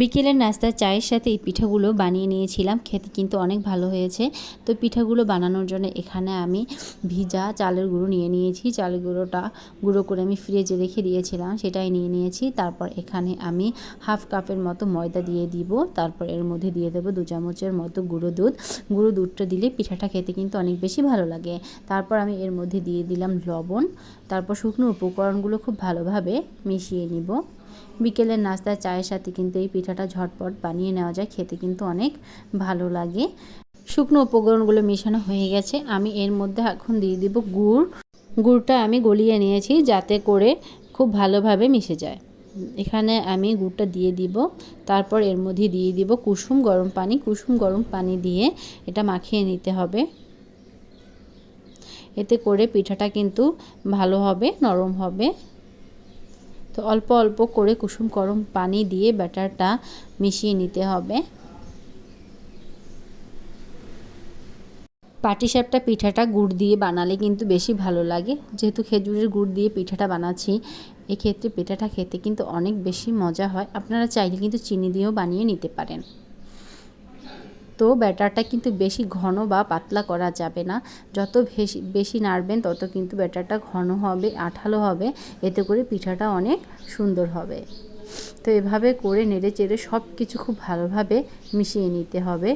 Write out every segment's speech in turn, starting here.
বিকেলের নাস্তা, চায়ের সাথে এই পিঠাগুলো বানিয়ে নিয়েছিলাম। খেতে কিন্তু অনেক ভালো হয়েছে। তো পিঠাগুলো বানানোর জন্য এখানে আমি ভিজা চালের গুঁড়ো নিয়ে নিয়েছি। চালের গুঁড়োটা গুঁড়ো করে আমি ফ্রিজে রেখে দিয়েছিলাম, সেটাই নিয়ে নিয়েছি। তারপর এখানে আমি হাফ কাপের মতো ময়দা দিয়ে দিব। তারপর এর মধ্যে দিয়ে দেবো দু চামচের মতো গুঁড়ো দুধ। গুঁড়ো দুধটা দিলে পিঠাটা খেতে কিন্তু অনেক বেশি ভালো লাগে। তারপর আমি এর মধ্যে দিয়ে দিলাম লবণ। তারপর শুকনো উপকরণগুলো খুব ভালোভাবে মিশিয়ে নিব। বিকেলের নাস্তা, চায়ের সাথে কিন্তু এই পিঠাটা ঝটপট বানিয়ে নেওয়া যায়, খেতে কিন্তু অনেক ভালো লাগে। শুকনো উপকরণগুলো মেশানো হয়ে গেছে। আমি এর মধ্যে এখন দিয়ে দিব গুড়। গুড়টা আমি গলিয়ে নিয়েছি যাতে করে খুব ভালোভাবে মিশে যায়। এখানে আমি গুড়টা দিয়ে দিব। তারপর এর মধ্যে দিয়ে দিব কুসুম গরম পানি। কুসুম গরম পানি দিয়ে এটা মাখিয়ে নিতে হবে। এতে করে পিঠাটা কিন্তু ভালো হবে, নরম হবে। তো অল্প অল্প করে কুসুম গরম পানি দিয়ে ব্যাটারটা মিশিয়ে নিতে হবে। পাটিসাপটা পিঠাটা গুড় দিয়ে বানালে কিন্তু বেশি ভালো লাগে। যেহেতু খেজুরের গুড় দিয়ে পিঠাটা বানাচ্ছি, এক্ষেত্রে পিঠাটা খেতে কিন্তু অনেক বেশি মজা হয়। আপনারা চাইলে কিন্তু চিনি দিয়েও বানিয়ে নিতে পারেন। তো ব্যাটারটা কিন্তু বেশি ঘন বা পাতলা করা যাবে না। যত বেশি বেশি নাড়বেন, তত কিন্তু ব্যাটারটা ঘন হবে, আঠালো হবে। এতে করে পিঠাটা অনেক সুন্দর হবে। তো এভাবে করে নেড়ে চেড়ে সব কিছু খুব ভালোভাবে মিশিয়ে নিতে হবে।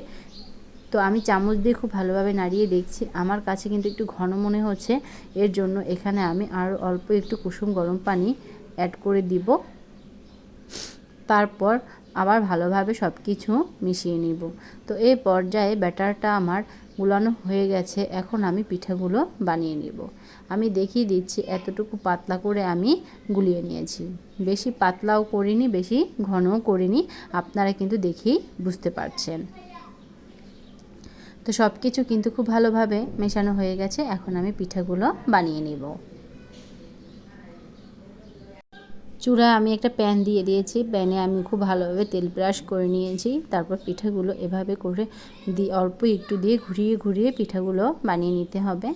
তো আমি চামচ দিয়ে খুব ভালোভাবে নাড়িয়ে দেখছি। আমার কাছে কিন্তু একটু ঘন মনে হচ্ছে। এর জন্য এখানে আমি আরও অল্প একটু কুসুম গরম পানি অ্যাড করে দিব। তারপর আবার ভালোভাবে সব কিছু মিশিয়ে নিব। তো এই পর্যায়ে ব্যাটারটা আমার গুলানো হয়ে গেছে, এখন আমি পিঠাগুলো বানিয়ে নিব। আমি দেখিয়ে দিচ্ছি, এতটুকু পাতলা করে আমি গুলিয়ে নিয়েছি। বেশি পাতলাও করিনি, বেশি ঘনও করিনি, আপনারা কিন্তু দেখেই বুঝতে পারছেন। তো সব কিছু কিন্তু খুব ভালোভাবে মেশানো হয়ে গেছে, এখন আমি পিঠাগুলো বানিয়ে নিব। চূড়া আমি একটা প্যান দিয়ে দিয়েছি। প্যানে আমি খুব ভালোভাবে তেল ব্রাশ করে নিয়েছি। তারপর পিঠাগুলো এভাবে করে দিয়ে অল্প একটু দিয়ে ঘুরিয়ে ঘুরিয়ে পিঠাগুলো বানিয়ে নিতে হবে।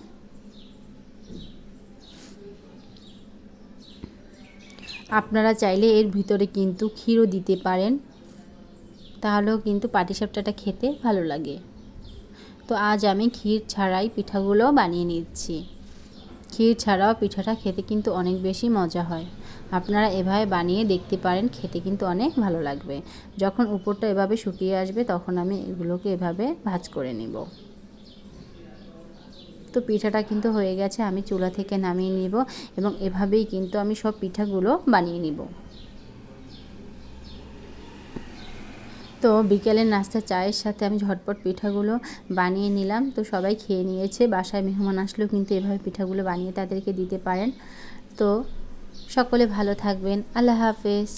আপনারা চাইলে এর ভিতরে কিন্তু ক্ষীরও দিতে পারেন। তাহলেও কিন্তু পাটিসাপটাটা খেতে ভালো লাগে। তো আজ আমি ক্ষীর ছাড়াই পিঠাগুলো বানিয়ে নিচ্ছি। ক্ষীর ছাড়াও পিঠাটা খেতে কিন্তু অনেক বেশি মজা হয়। আপনারা এভাবে বানিয়ে দেখতে পারেন, খেতে কিন্তু অনেক ভালো লাগবে। যখন উপরটা এভাবে শুকিয়ে আসবে, তখন আমি এগুলোকে এভাবে ভাজ করে নিব। তো পিঠাটা কিন্তু হয়ে গেছে, আমি চুলা থেকে নামিয়ে নিব এবং এভাবেই কিন্তু আমি সব পিঠাগুলো বানিয়ে নিব। তো বিকেলের নাস্তা, চায়ের সাথে আমি ঝটপট পিঠাগুলো বানিয়ে নিলাম। তো সবাই খেয়ে নিয়েছে, বাসায় মেহমান আসলেও কিন্তু এভাবে পিঠাগুলো বানিয়ে তাদেরকে দিতে পারেন। তো সকলে ভালো থাকবেন। আল্লাহ হাফেজ।